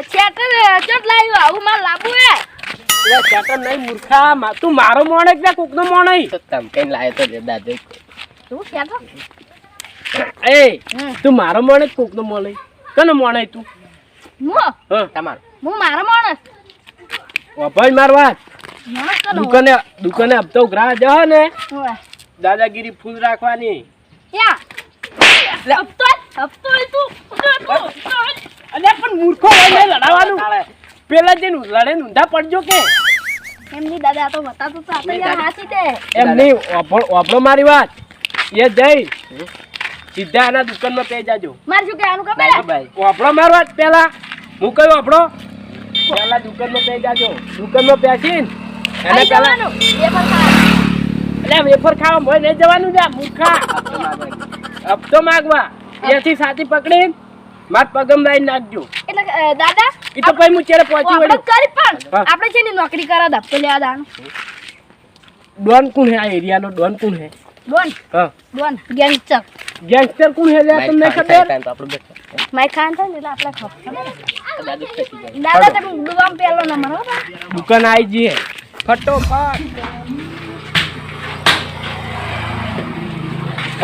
હા શેટર ચટ આવું માર લાવવું હે. નહીં મૂર્ખા. તું મારો મોણે કે કોકનો મોણે તમ કઈ લાયો તો દે દાદે. તું એ તું મારો મોણે કોકનો મોણે કનો મોણે તું? હું? હા. તમારો. હું મારો માણસ ભાઈ માર વાત. દુકાને દુકાને હપ્તો ગ્રાહ જહ ને. દાદાગીરી ફૂલ રાખવાની. યા હપ્તો હપ્તો તું અલ્યા પણ મૂર્ખો એને લડાવવાનું પેલા જે લડે ઊંધા પડજો કે. એમની દાદા તો બતાતો તો આપણે યાર હાસી દે એમ નહીં વાપરો વાપરો મારી વાત. એ જઈ. સીધા એના દુકાનમાં પે જાજો. મારે શું કહેવાનું ખબર? ભાઈ. વાપરો મારવા વાત પેલા. હું કયો વાપરો પેલા દુકાનમાં પે જાજો. દુકાનમાં પેસીને એને પેલા. એટલે વેફર ખાવા. મોય નહીં જવાનું જા મૂર્ખા. હપ્તો માગવા. એથી સાથી પકડીને. માર પગમ લાઈન નાખજો. એટલે દાદા એ તો હું પહોંચી આપણે વળી. કરી પણ આપણે છે ને નોકરી કરા ધપતો લેવા દાવાનું ડોન કોણ હે આ એરિયાનો? ડોન કોણ હે? ડોન? હા. Don gangster. ગેંગસ્ટર કોણ હે તમને ખબર? બેઠો. માય ખાન એટલે આપણે ખબર દાદુ તમે નંબર હો દુકાન આવી જઈએ ફટોફટ.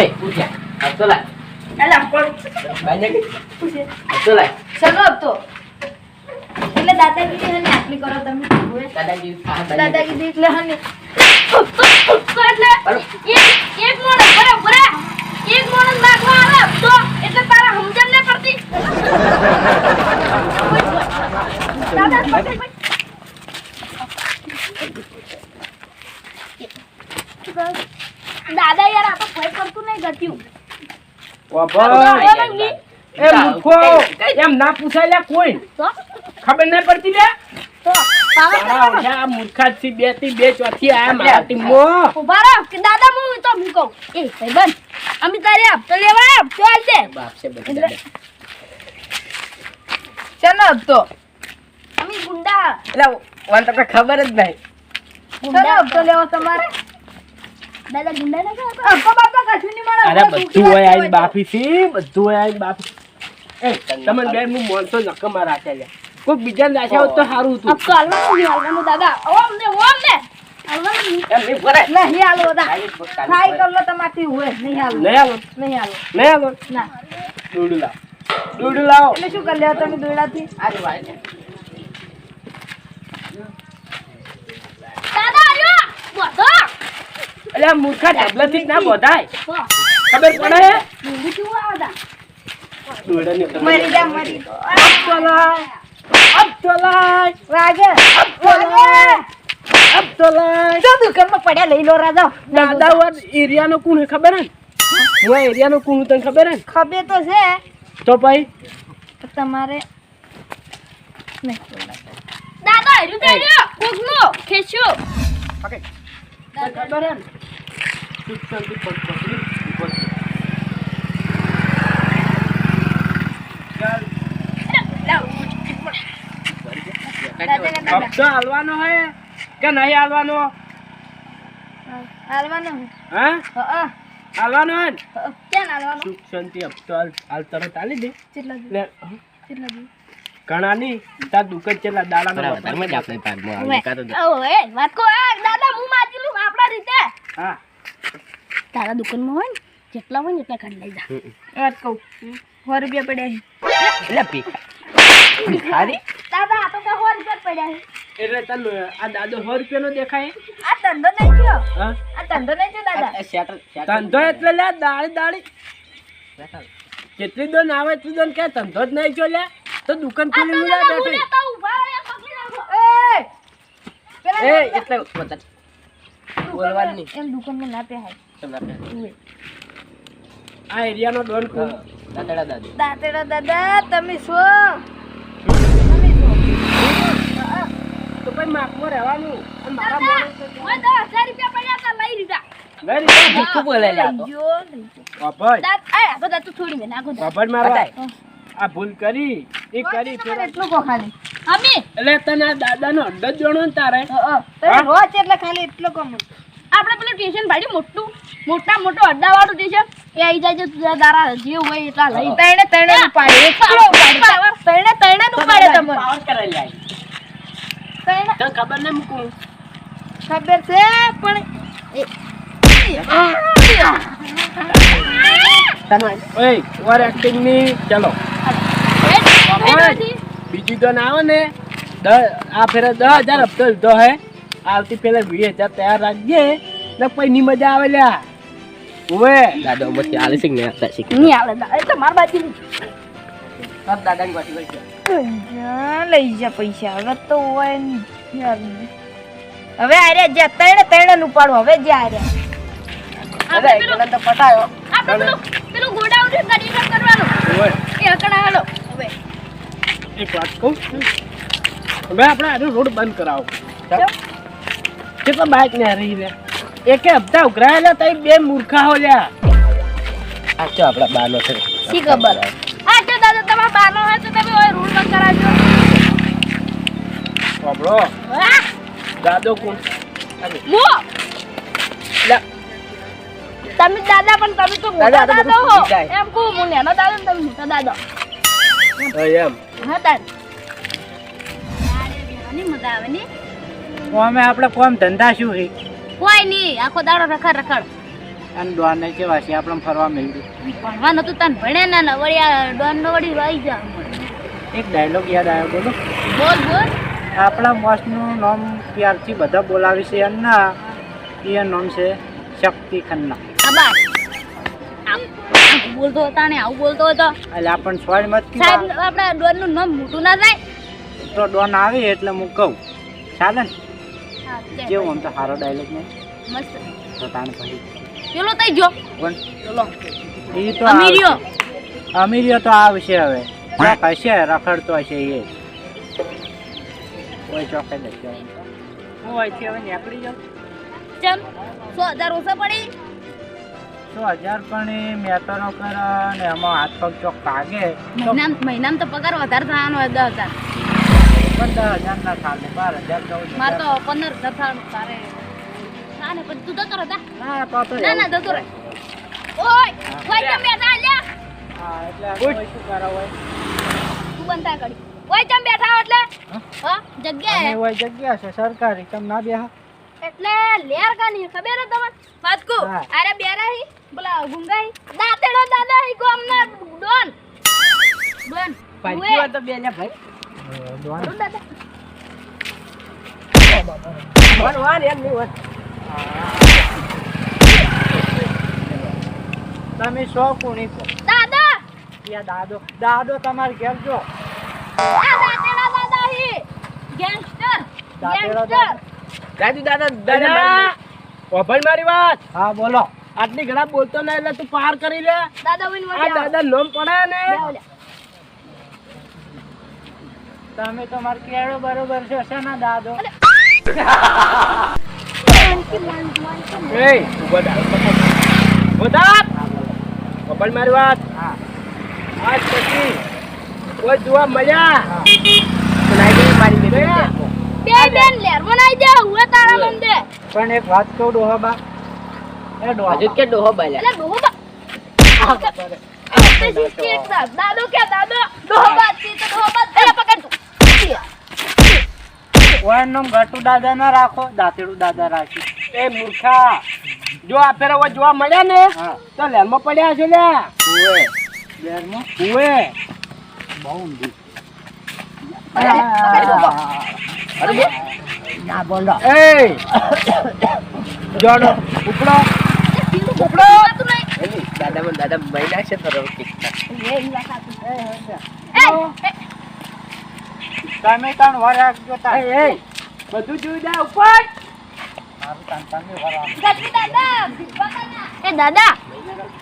એ પૂછ્યા આ તો બાઈને પણ આ તો લાય. ચલો તો. એટલે દાદાગીરી હે ને આટલી કરો તમે. બાઈને દાદાગીરી એટલે હને. એટલે એક એક મોણસ બરાબર એક મોણસ નાખવા આવે તો. એટલે તારા સમજણ ન પડતી. દાદા યાર આ તો ભય કરતું નહીં ગત્યું એ મૂર્ખો એમ ના પૂછાય લ્યા કોઈ તો ખબર નહીં પડતી લે તો પાવર તારા ઓઢા મૂર્ખા થી બેથી બે ચોથી આયા મારા ટીમમાં ઊભા રહો કે દાદા હું તો હું કહું એ ભાઈબંધ અમે તારે હપ્તો લેવા હપ્તો આલ દે બાપ છે બધી દાદા ચાલો હપ્તો અમે ગુંડા એટલે તો ખબર જ નહીં લેવો તમારે દાદા ગુંડા ના કહો બાપા કશું નહીં મળે અરે બધું હોય આઈ બાફી થી બધું હોય આઈ બાફી. એ તમે બે હું મોનતો નકમા રાખ્યા લ્યા કોઈ બીજા નાખ્યા હોત તો સારું હતું. હપ્તો હાલવાનું નહીં હાલવાનું દાદા. ઓમ ને ઓમ ને નહીં. એમ નહીં ફરે. નહીં હાલો દાદા. ખાલી જ પોતાની ટ્રાય કર લો તમારથી હોય. નહીં હાલો નહીં આવો નહીં હાલો નહીં આવો ના. દૂધ લાવ. દૂધ લાવો. એટલે શું કરી લેવા તમે દોડાથી વાય ને. દાદા આવ્યો બધો આ મૂર્ખા ઢબલાથી ના બોધાય. ખબર પડે? મરી જા મરી અબ તો લાય અબ તો લાય વાગે વાગે અબ તો લાય તો દુકાનમાં પડ્યા લઈ લો રાજા. દાદા વર એરિયાનો કોણ હે ખબર હે? એરિયાનો કોણ તને ખબર હે? ખબર તો છે. તો ભાઈ તમારે દાદા હેરું તેડ્યો કોકનો ખેસ્યો ખબર હે ને? સુખ શાંતિ પગ પકડી ઊભો થયો. ચાલ, હપ્તો હાલવાનો હે કે નહીં હાલવાનો? હાલવાનો હા. હા? હાલવાનો હે ક્યાં હાલવાનો? સુખ શાંતિ હપ્તો હાલ તરત હાલી દે. કેટલા દી કેટલા દી ઘણા નહીં તાર દુકાન ચેલા દાડા બરાબર, તારમાં જ આપણે ભાગમાં આવે. કાં તો ઓએ વાત કો દાદા હું રીતે હા. તારા દુકાનમાં હોય ને જેટલા હોય ને એટલા કાઢી લઈ જા. વાત કહું. સો રૂપિયા પડ્યા એટલે ભિખારી? દાદા તો કે સો રૂપિયા પડ્યા એટલે તને આ દાદો સો રૂપિયાનો દેખાય. આ ધંધો નહીં થયો? આ ધંધો નહીં થયો દાદા. ધંધો એટલે લે દાળી દાળી. જેટલી દોન આવે એટલી દોન કે ધંધો જ નહીં જો લે. તો દુકાન ખોલી લે બેઠી. એ એટલે વધારે બોલવાનું એમ દુકાનમાં ના પહેરાય. તમને આપે. આ એરિયાનો ડોન કોણ? દાદાડા દાદી. દાંતેડા દાદા તમે શું તમે શું તો ભાઈ માપમાં રહેવાનું. અને મારા માણસ તો ઓય રૂપિયા પડ્યા હતા લઈ લીધા. ગઈ રીતે ભીખું બોલે તો. લઈ ગયો, લઈ ગયો. બાપા દાંત આ આગો દાંત તો છોડી નાખો દાંત. મારા આ ભૂલ કરી એ કરી તમારે એટલું કહો ખાલી. અમે! એટલે તને આ દાદાનો અડ્ડો જ જોણો ને તારે? તમે રોજ એટલે ખાલી એટલો કમ આપણે પેલું સ્ટેશન ભાડી મોટું. મોટા મોટું અડ્ડા વાળું સ્ટેશન એ આવી જાય છે તું તારા જે હોય એટલા લઈ. તણે તણે ઉપાડે. એટલો પાડી તૈણે તૈણે નું તમને. પાવર કરેલી આવી તૈણે. તને ખબર નહીં મૂકું? ખબર છે પણ ઓય ઓવર એક્ટિંગની ચલો. બીજું તો ના આવે ને. આ ફેરે દસ હજાર હપ્તો લીધો હે. આવતી પેલા વીસ હજાર તૈયાર રાખજે ને પછી ની મજા આવે લ્યા. ઓવે દાદા ઉમરથી આલે છે ને આપતા શીખ. નહીં આવે દા- એ તો માર બાજુ દાદાની પાછી પૈસા લઈ જા પૈસા હવે તો હોય ને યાર. હવે આરે જે તૈણે તૈણે નું પાડો હવે જે આરે દાદા એક જણા તો પટાયો. આપણે પેલો પેલો ગોડાઉન સાફ કરવાનું. ઓવે એ અકડા હાલો. હવે. એક વાત કહું. હવે આપણે આ રોડ બંધ કરાવો. કેટલા બાઇક ને રહી રે એકે હપ્તા ઉઘરાયેલા તઈ બે મૂર્ખા હો લ્યા. આ તો આપણા બાનો છે. શી ખબર? આ તો દાદા તમારા બાનો હે તો તમે ઓય રૂલ ન કરાજો સાંભળો. દાદો કોણ? મો. તમે દાદા પણ તમે તો મોટા દાદા, હો. એમ કહું હું નેનો દાદો ને તમે મોટા દાદો. હા, એમ. હા તાર. મજા આવે ને. અમે આપણે કોમ ધંધા શું છે? કોઈ નહીં આખો દાડો રખડ રખડ. અને ડોને કેવા છે આપણે ફરવા મળ્યું ભણવા નતું તને ભણે ના ના વળી આ ડોન નો વળી રહી જા. એક ડાયલોગ યાદ આવ્યો બોલો. બોલ બોલ. આપણા બોસનું નામ પ્યારથી બધા બોલાવી છે ના? એ નામ છે શક્તિ ખન્ના. બોલતો હતા ને આવું બોલતો હતો એટલે આપણને સ્વાડ મત સાહેબ આપણા ડોનનું નામ મોટું ના થાય. તો ડોન આવે એટલે હું કહું. ચાલે ને? કેવું આમ તો સારો ડાયલોગ ને? મસ્ત. તો તાણ પછી ચલો તઈ જો પણ ચલો એ તો અમીરિયો. અમીરિયો તો આવશે હવે. હશે રખડતો હશે એ. કોઈ ચોકે જશે હું અહીંથી હવે નીકળી જાઉં. ચમ સો હજાર ઓછા પડી? સો હજાર પણ એ મેતરો કરે ને એમાં હાથ પગ ચોક કાગે મહિના મહિનામાં તો પગાર વધારે થવાનો હોય દસ હજાર. પંદર હજાર ના ચાલે બાર હજાર ચૌદ મારે તો પંદર હજાર થવાનું તારે. હા ને પછી તું જતો રહે ના તો તો ના ના જતો રહે ઓય ઓય ચમ બેઠા લ્યા. હા એટલે શું કરો હોય? તું બનતા કરી ઓય ચમ બેઠા એટલે? હા? જગ્યાએ. અને જગ્યા છે સરકારી. તમે ના બેહા? એટલે લેર કાની ખબર હે તમને વાતકુ અરે બેરા હી બોલા ગુંગાઈ. દાતેડો દાદા હી ગોમના ડોન. ડોન પાછી વાત તો બે ને ભાઈ? દાદા વન વન એમ નહીં તમે સો કોની દાદા યા દાદો દાદો તમાર ઘેર જો દાદા દાદા હી ગેંગસ્ટર ગેંગસ્ટર દાદી દાદા દાદા ઓભળ મારી વાત હા બોલો આટલી ઘણા બોલતો ને એટલે તું પાર કરી લે દાદા આ દાદા નોમ પડે ને તમે તમારે કેળો બરોબર છે શેના દાદો એ ઊભો મારી વાત હા આજ પછી કોઈ જોવા મળ્યા બનાવી મારી બે બે બેન લેર બનાઈ દે હુએ તારા મંદે પણ એક વાત કહું ડોહાબા એ ડોહા કે ડોહો બાલ્યા એટલે ડોહો બા દાદો કે દાદો ડોહો થી તો ડોહો બાત અરે પકડ તું ઓય નામ ગટુ દાદા ના રાખો દાંતેડું દાદા રાખી. એ મૂર્ખા જો આ ફેર જોવા મળ્યા ને તો લેરમાં પડ્યા છે લે અરે ના બોલો એ જોડો ઉપડો. ઉપડો. દાદા મને દાદા મહિના છે તો તમે ત્રણ વાર રાખજો તાર એ બધું જોઈ દે ઉપર. એ દાદા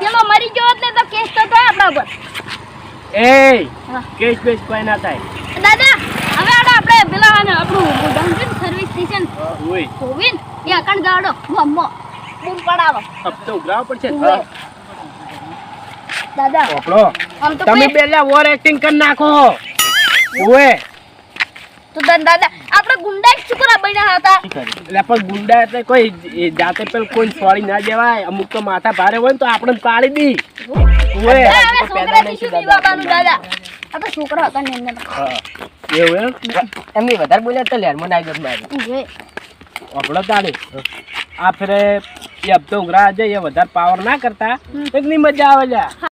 પેલો મરી ગયો એટલે તો કેસ તો થાય આપણા પર એ. કેસ બેસ કોઈ ના થાય. દાદા હવે આડો આપણે પેલા આપણું ગોડાઉન સર્વિસ સ્ટેશન ઓય ગોવિંદ એ અકણ ગાડો મમ્મો બૂમ પડાવો. પડશે દાદા ઓપડો તો તમે પેલા ઓવર એક્ટિંગ કરી નાખો. ઓએ તો દાદા આપણે ગુંડા છોકરા બન્યા હતા. એટલે પણ ગુંડા એટલે કોઈ જાતે પેલ કોઈ છોડી ના દેવાય. અમુક તો માથા ભારે હોય ને તો આપણે પાડી દી. ઓએ છોકરાથી શું બીવાવાનું દાદા? આ તો છોકરા હતા ને એમને. હા એવું એમ? એમની વધારે બોલ્યા તો લેરમાં નાઈ ગયો મારી. આપણો તાળી આ ફેરે એ હપ્તો ઉઘરા છે એ વધારે પાવર ના કરતા. એકની મજા આવે લ્યા.